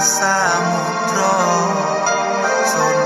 samudra sun